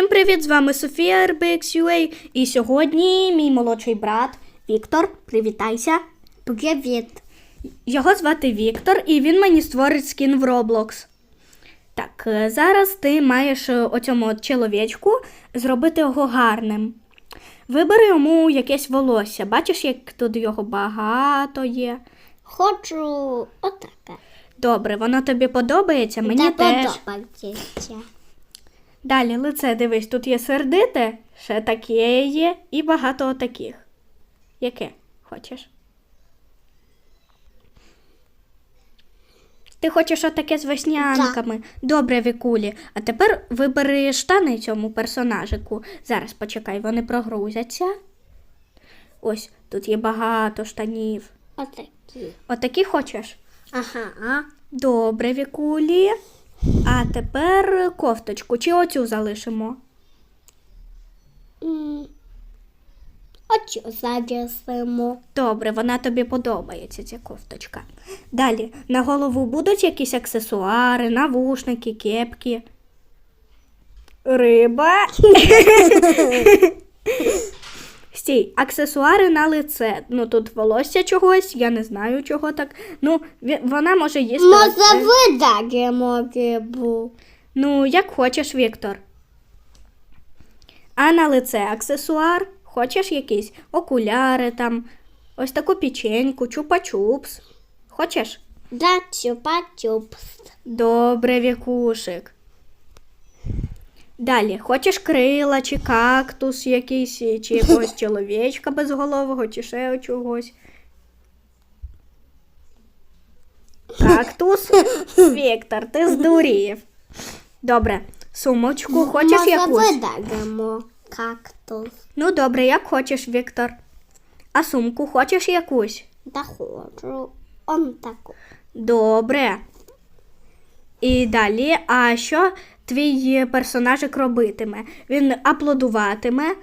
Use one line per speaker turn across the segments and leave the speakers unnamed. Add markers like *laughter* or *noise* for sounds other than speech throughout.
Всім привіт! З вами Софія RBXUA. І сьогодні мій молодший брат Віктор. Привітайся.
Привіт.
Його звати Віктор, і він мені створить скін в Roblox. Так, е, зараз ти маєш е, оцьому чоловічку зробити його гарним. Вибери йому якесь волосся. Бачиш, як тут його багато є.
Хочу отаке.
Добре, воно тобі подобається, мені
Та
теж.
подобається.
Далі лице, дивись, тут є сердите, ще таке є і багато таких. Яке хочеш? Ти хочеш отаке з веснянками. Добре, Вікулі. А тепер вибери штани цьому персонажику. Зараз почекай, вони прогрузяться. Ось, тут є багато штанів.
Отакі.
Отакі хочеш?
Ага.
Добре, Вікулі. А тепер кофточку. Чи оцю залишимо?
М. Оцю завісимо.
Добре, вона тобі подобається, ця кофточка. Далі, на голову будуть якісь аксесуари, навушники, кепки. Риба. *laughs* Стій, аксесуари на лице. Ну тут волосся чогось, я не знаю чого так. Ну, вона може їсти.
Може
оце.
видаємо рибу.
Ну, як хочеш, Віктор. А на лице аксесуар? Хочеш якийсь? Окуляри там, ось таку печеньку, чупа-чупс. Хочеш?
Да чупа-чупс.
Добре, вікушик. Далі, хочеш крила, чи кактус якийсь, чи *laughs* якогось чоловічка безголового, чи ще чогось. Кактус? Віктор, ти здурів. Добре, сумочку хочеш
Може
якусь?
видаємо кактус.
Ну, добре, як хочеш, Віктор. А сумку хочеш якусь?
Да хочу. Он таку.
Добре. І далі, а що твій персонажик робитиме? Він аплодуватиме,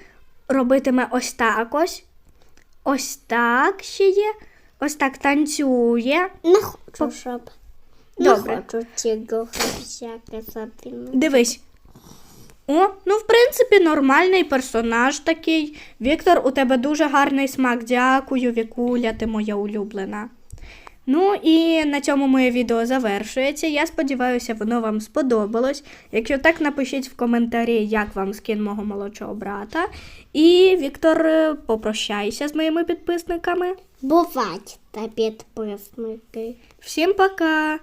робитиме ось так ось. Ось так ще є. Ось так танцює.
Не хочу, щоб.
Добре.
Не хочу цього.
Дивись. О, ну, в принципі, нормальний персонаж такий. Віктор, у тебе дуже гарний смак. Дякую, Вікуля, ти моя улюблена. Ну і на цьому моє відео завершується. Я сподіваюся, воно вам сподобалось. Якщо так, напишіть в коментарі, як вам скін мого молодшого брата. І Віктор, е, попрощайся з моїми підписниками.
Бувать та підписники.
Всім пока!